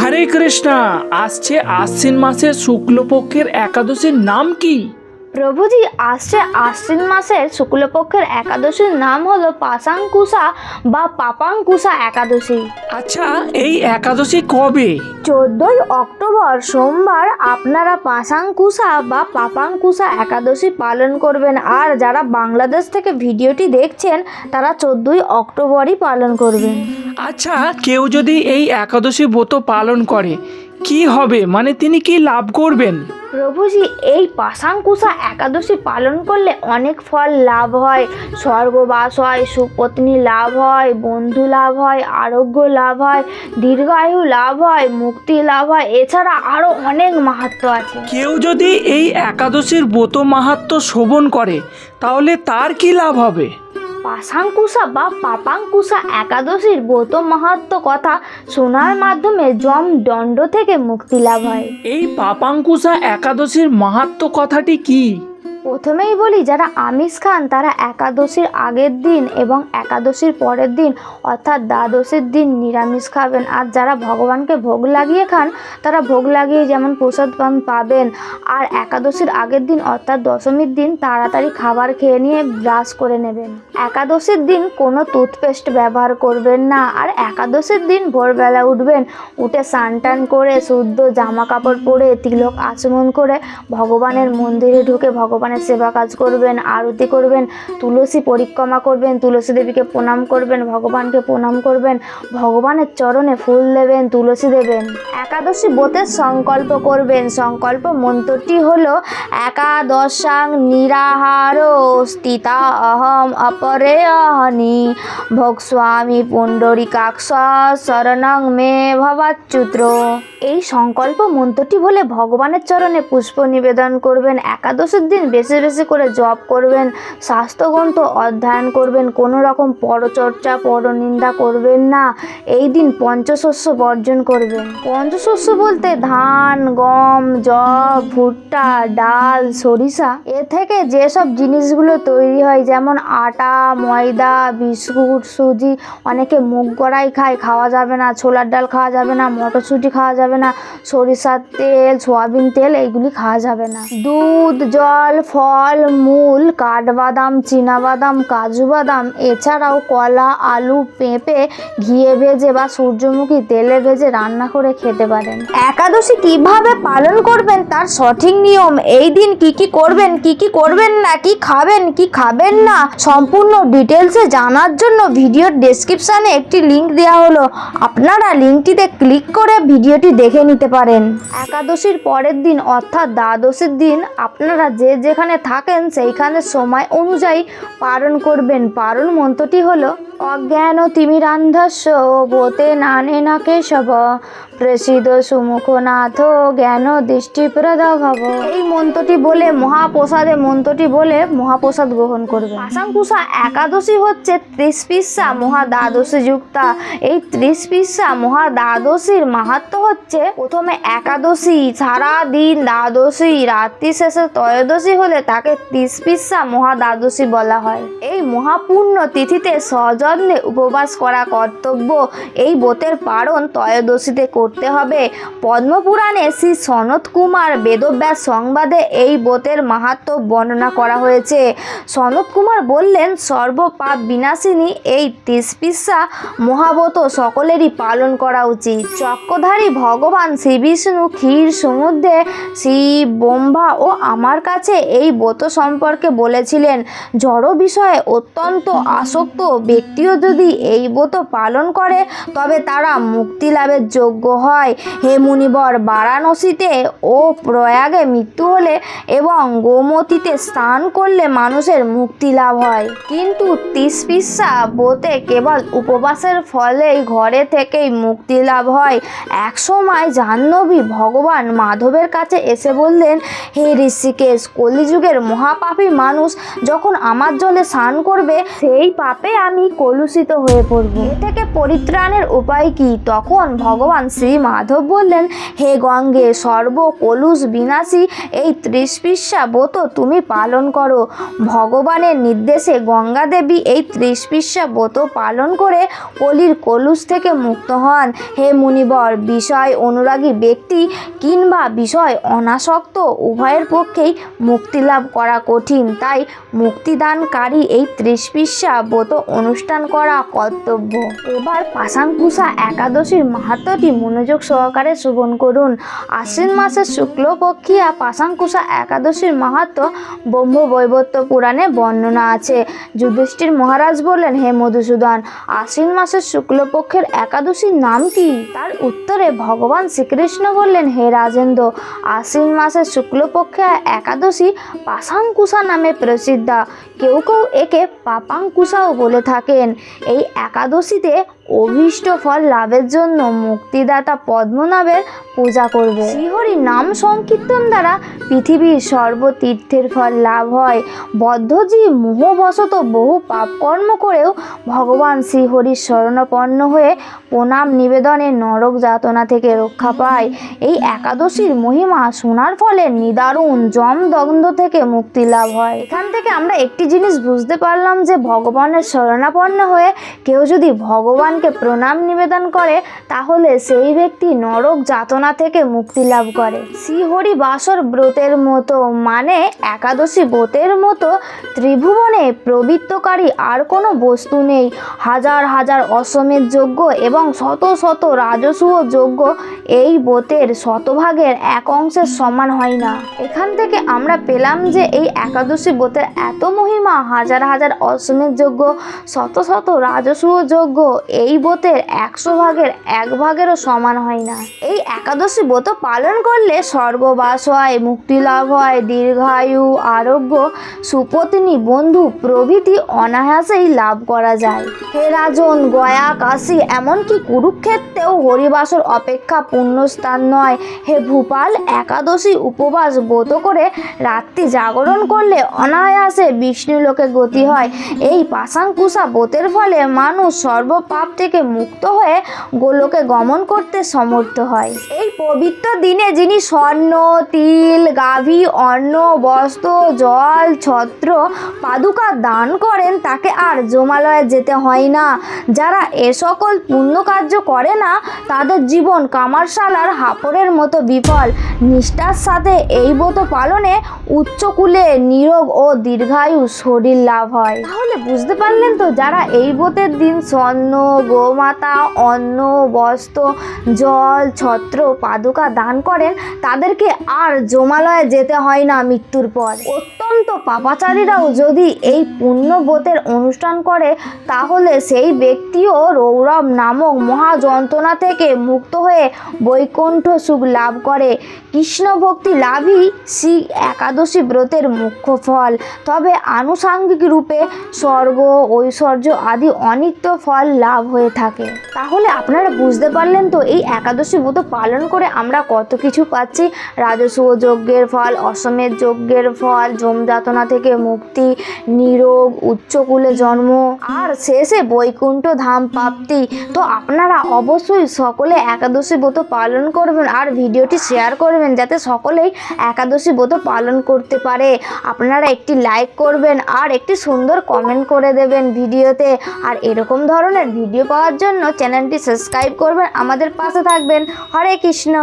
হরে কৃষ্ণা আসছে আশ্বিন মাসের শুক্লপক্ষের একাদশীর নাম কি? প্রভুজি আসছে আশ্বিন মাসের শুক্লপক্ষের একাদশীর নাম হলো পাশাঙ্কুশা বা পাপাঙ্কুশা একাদশী। আচ্ছা এই একাদশী কবে? চোদ্দই অক্টোবর সোমবার আপনারা পাশাঙ্কুশা বা পাপাঙ্কুশা একাদশী পালন করবেন। আর যারা বাংলাদেশ থেকে ভিডিওটি দেখছেন তারা চোদ্দই অক্টোবরই পালন করবেন। আচ্ছা কেউ যদি এই একাদশী ব্রত পালন করে কি হবে? মানে তিনি কি লাভ করবেন? প্রভুজি এই পাশাঙ্কুশা একাদশী পালন করলে অনেক ফল লাভ হয়। স্বর্গবাস হয় সুপত্নী লাভ হয় বন্ধু লাভ হয় আরোগ্য লাভ হয় দীর্ঘায়ু লাভ হয় মুক্তি লাভ হয় এছাড়া আরও অনেক মাহাত্ম আছে। কেউ যদি এই একাদশীর ব্রত মাহাত্ম শোভন করে তাহলে তার কি লাভ হবে? পাশাঙ্কুশা বা পাপাঙ্কুশা একাদশীর ব্রত মাহাত্ম কথা শোনার মাধ্যমে যম দণ্ড থেকে মুক্তি লাভ হয়। এই পাপাঙ্কুশা একাদশীর মাহাত্ম কথাটি কি? প্রথমেই বলি, যারা আমিষ খান, তারা একাদশীর আগের দিন এবং একাদশীর পরের দিন, অর্থাৎ দ্বাদশীর দিন নিরামিষ খাবেন। আর যারা ভগবানকে ভোগ লাগিয়ে খান, তারা ভোগ লাগিয়ে যেমন প্রসাদ পান, পাবেন। আর একাদশীর আগের দিন, অর্থাৎ দশমীর দিন, তাড়াতাড়ি খাবার খেয়ে নিয়ে ব্রাশ করে নেবেন। একাদশীর দিন কোনো টুথপেস্ট ব্যবহার করবেন না। আর একাদশীর দিন ভোরবেলা উঠবেন, উঠে স্নান টান করে, শুদ্ধ জামা কাপড় পরে, তিলক আচমন করে ভগবানের মন্দিরে ঢুকে ভগবানের সেবা কাজ করবেন, আরতি করবেন, তুলসী পরিক্রমা করবেন, তুলসী দেবীকে প্রণাম করবেন, ভগবানকে প্রণাম করবেন, ভগবানের চরণে ফুল দেবেন, তুলসী দেবেন। একাদশী ব্রতের সংকল্প করবেন। সংকল্প মন্ত্রটি হলো, একাদশাং নিরাহার স্থিতা অহম অপরে অহনি ভোগস্বামী পুণ্ডরিকাক্ষ শরণং মে ভবাচ্যুত্র। এই সংকল্প মন্ত্রটি বলে ভগবানের চরণে পুষ্প নিবেদন করবেন। একাদশীর দিন বেশি বেশি করে জপ করবেন, স্বাস্থ্যগ্রন্থ অধ্যয়ন করবেন, কোনো রকম পরচর্চা, পরনিন্দা করবেন না। এই দিন পঞ্চশস্য বর্জন করবেন। পঞ্চশস্য বলতে ধান, গম, জব, ভুট্টা, ডাল, সরিষা। এ থেকে যেসব জিনিসগুলো তৈরি হয়, যেমন আটা, ময়দা, বিস্কুট, সুজি, অনেকে মুগ কড়াই খায়, খাওয়া যাবে না। ছোলার ডাল খাওয়া যাবে না, মটরশুঁটি খাওয়া যাবে না, সরিষার তেল, সয়াবিন তেল, এইগুলি খাওয়া যাবে না। দুধ, জল ফল, মূল, কাঠবাদাম, চীনাবাদাম কাজু বাদাম এছাড়াও কলা, আলু, পেঁপে, ঘিয়ে ভেজে বা সূর্যমুখী তেলে ভেজে রান্না করে খেতে পারেন। একাদশী কীভাবে পালন করবেন তার সঠিক নিয়ম? এই দিন কি কি করবেন, কি কি করবেন না, কি খাবেন কি খাবেন না, সম্পূর্ণ ডিটেলসে জানার জন্য ভিডিওর ডেসক্রিপশানে একটি লিংক দেওয়া হলো। আপনারা লিঙ্কটিতে ক্লিক করে ভিডিওটি দেখে নিতে পারেন। একাদশীর পরের দিন অর্থাৎ দ্বাদশীর দিন আপনারা যে যে যেখানে থাকেন সেইখানে সময় অনুযায়ী পালন করবেন। পারণ মন্ত্রটি হলো অজ্ঞান তিমিরান্ধস্য বোতে নানে না কেশব প্রসিদ্ধ সুমুখনাথ জ্ঞান দৃষ্টিপ্রদ ভব এই মন্ত্রটি বলে, মহাপ্রসাদে মন্ত্রটি বলে মহাপ্রসাদ গ্রহণ করবে। আসাঙ্কুশা একাদশী হচ্ছে ত্রিশপিসা মহা দ্বাদশী যুক্তা এই ত্রিশপিসা মহা দ্বাদশীর মাহাত্ম হচ্ছে, প্রথমে একাদশী সারা দিন দ্বাদশী, রাত্রি শেষে ত্রয়োদশী হলে তাকে ত্রিশপিসা মহা দ্বাদশী বলা হয়। এই মহাপূর্ণ তিথিতে সযত্নে উপবাস করা কর্তব্য। এই ব্রতের পালন ত্রয়োদশীতে করতে হবে। পদ্মপুরাণে শ্রী সনত কুমার বেদব্যাস সংবাদে এই ব্রতের মাহাত্ম বর্ণনা করা হয়েছে। সনত কুমার বললেন, সর্বপাপ বিনাশিনী এই তিসপিসা মহাব্রত সকলেরই পালন করা উচিত। চক্রধারী ভগবান শ্রী বিষ্ণু ক্ষীর সমুদ্রে শিব ব্রহ্মা ও আমার কাছে এই ব্রত সম্পর্কে বলেছিলেন। জড় বিষয়ে অত্যন্ত আসক্ত ব্যক্তিও যদি এই ব্রত পালন করে, তবে তারা মুক্তি লাভের যোগ্য হয়। হে মুনিবর, বারাণসীতে ও প্রয়াগে মৃত্যু হলে এবং গোমতীতে স্নান করলে মানুষের মুক্তি লাভ হয়। কিন্তু তিসপিসা ব্রতে কেবল উপবাসের ফলেই ঘরে থেকেই মুক্তি লাভ হয়। একসময় জাহ্নবী ভগবান মাধবের কাছে এসে বললেন, হে ঋষিকেশ, কলিযুগের মহাপাপী মানুষ যখন আমার জলে স্নান করবে, সেই পাপে আমি কলুষিত হয়ে পড়ব। এ থেকে পরিত্রাণের উপায় কি? তখন ভগবান শ্রী মাধব বললেন, হে গঙ্গে সর্ব কলুষ বিনাশী এই ত্রিশপিসা ব্রত তুমি পালন করো। ভগবানের নির্দেশে গঙ্গা দেবী এই ত্রিশপিসা ব্রত পালন করে কলির কলুষ থেকে মুক্ত হন। হে মুনিবর, বিষয় অনুরাগী ব্যক্তি কিংবা বিষয় অনাসক্ত, উভয়ের পক্ষেই মুক্তি লাভ করা কঠিন। তাই মুক্তিদানকারী এই ত্রিশপিসা ব্রত অনুষ্ঠান করা কর্তব্য। এবার পাশাঙ্কুশা একাদশীর মাহাত্মটি মনোযোগ সহকারে শ্রবণ করুন। আশ্বিন মাসের শুক্লপক্ষিয়া পাশাঙ্কুশা একাদশীর মাহাত্ম ব্রহ্ম বৈবত্য পুরাণে বর্ণনা আছে। যুধিষ্ঠির মহারাজ বললেন, হে মধুসূদন, আশ্বিন মাসের শুক্লপক্ষের একাদশীর নাম কি? তার উত্তরে ভগবান শ্রীকৃষ্ণ বললেন, হে রাজেন্দ্র, আশ্বিন মাসের শুক্লপক্ষে একাদশী পাশাঙ্কুশা নামে প্রসিদ্ধা। কেউ কেউ একে পাপাঙ্কুশাও বলে থাকেন। এই একাদশীতে অভীষ্ট ফল লাভের জন্য মুক্তিদাতা পদ্মনাভের পূজা করবে। শ্রীহরি নাম সংকীর্তন দ্বারা পৃথিবীর সর্বতীর্থের ফল লাভ হয়। বদ্ধজীব মোহবশত বহু পাপকর্ম করেও ভগবান শ্রীহরির শরণাপন্ন হয়ে প্রণাম নিবেদনে নরক যাতনা থেকে রক্ষা পায়। এই একাদশীর মহিমা শোনার ফলে নিদারুণ জমদগ্ধ থেকে মুক্তি লাভ হয়। এখান থেকে আমরা একটি জিনিস বুঝতে পারলাম যে ভগবানের শরণাপন্ন হয়ে কেউ যদি ভগবানকে প্রণাম নিবেদন করে, তাহলে সেই ব্যক্তি নরক যাতনা থেকে মুক্তি লাভ করে। শ্রীহরি বাসর ব্রতের মতো মানে একাদশী ব্রতের মতো ত্রিভুবনে প্রবৃত্তকারী আর কোনো বস্তু নেই। হাজার হাজার অশ্বমেধ যজ্ঞ এবং শত শত রাজসূয় যজ্ঞ এই ব্রতের শতভাগের এক অংশের সমান হয় না। এখান থেকে আমরা পেলাম যে এই একাদশী ব্রতের এত মহিমা, হাজার হাজার অশ্বমেধ যজ্ঞ, শত শত রাজসূয় যজ্ঞ, এই ব্রতের একশো ভাগের এক ভাগেরও সমান হয় না। এই একাদশী ব্রত পালন করলে স্বর্গবাস হয়, মুক্তি লাভ হয়, দীর্ঘায়ু, আরোগ্য, সুপত্নী, বন্ধু, প্রভৃতি অনায়াসেই লাভ করা যায়। হে রাজন, গয়া, কাশী, এমনকি কুরুক্ষেত্রেও হরিবাসর অপেক্ষা পুণ্যস্থান নয়। হে ভূপাল, একাদশী উপবাস ব্রত করে রাত্রি জাগরণ করলে অনায়াসে বিষ্ণু লোকে গতি হয়। এই পাশাঙ্কুশা ব্রতের ফলে মানুষ সর্বপাপ থেকে মুক্ত হয়ে গোলকে গমন করতে সমর্থ হয়। এই পবিত্র দিনে যিনি স্বর্ণ, তিল, গাভী, অন্ন, বস্ত্র, জল, ছত্র, পাদুকা দান করেন, তাকে আর জমালয়ে যেতে হয় না। যারা এ সকল পুণ্য কার্য করে না, তাদের জীবন কামারশালার হাপড়ের মতো বিফল। নিষ্ঠার সাথে এই ব্রত পালনে উচ্চকূলে নিরোগ ও দীর্ঘায়ু শরীর লাভ হয়। তাহলে বুঝতে পারলেন তো, যারা এই ব্রতের দিন স্বর্ণ গোমাতা অন্ন, বস্ত্র, জল, ছত্র, পাদুকা দান করেন, তাদেরকে আর জমালয়ে যেতে হয় না মৃত্যুর পর। অত্যন্ত পাপাচারীরাও যদি এই পুণ্য ব্রতের অনুষ্ঠান করে, তাহলে সেই ব্যক্তিও রৌরব নামক মহা যন্ত্রণা থেকে মুক্ত হয়ে বৈকুণ্ঠ সুখ লাভ করে। কৃষ্ণ ভক্তি লাভই শ্রী একাদশী ব্রতের মুখ্য ফল। তবে আনুষাঙ্গিক রূপে স্বর্গ, ঐশ্বর্য আদি অনিত্য ফল লাভ হয়ে থাকে। তাহলে আপনারা বুঝতে পারলেন তো, এই একাদশী ব্রত পালন করে আমরা কত কিছু পাচ্ছি? রাজসূয় যজ্ঞের ফল অসমের যজ্ঞের ফল জমযাতনা থেকে মুক্তি নিরোগ উচ্চকুলে জন্ম আর শেষে বৈকুণ্ঠ ধাম প্রাপ্তি। তো আপনারা অবশ্যই সকলে একাদশী ব্রত পালন করবেন আর ভিডিওটি শেয়ার করবেন যাতে সকলেই একাদশী ব্রত পালন করতে পারে। আপনারা একটি লাইক করবেন আর একটি সুন্দর কমেন্ট করে দেবেন ভিডিওতে। আর এরকম ধরনের ভিডিও পাওয়ার জন্য চ্যানেলটি সাবস্ক্রাইব করবেন। আমাদের পাশে থাকবেন। হরে কৃষ্ণ।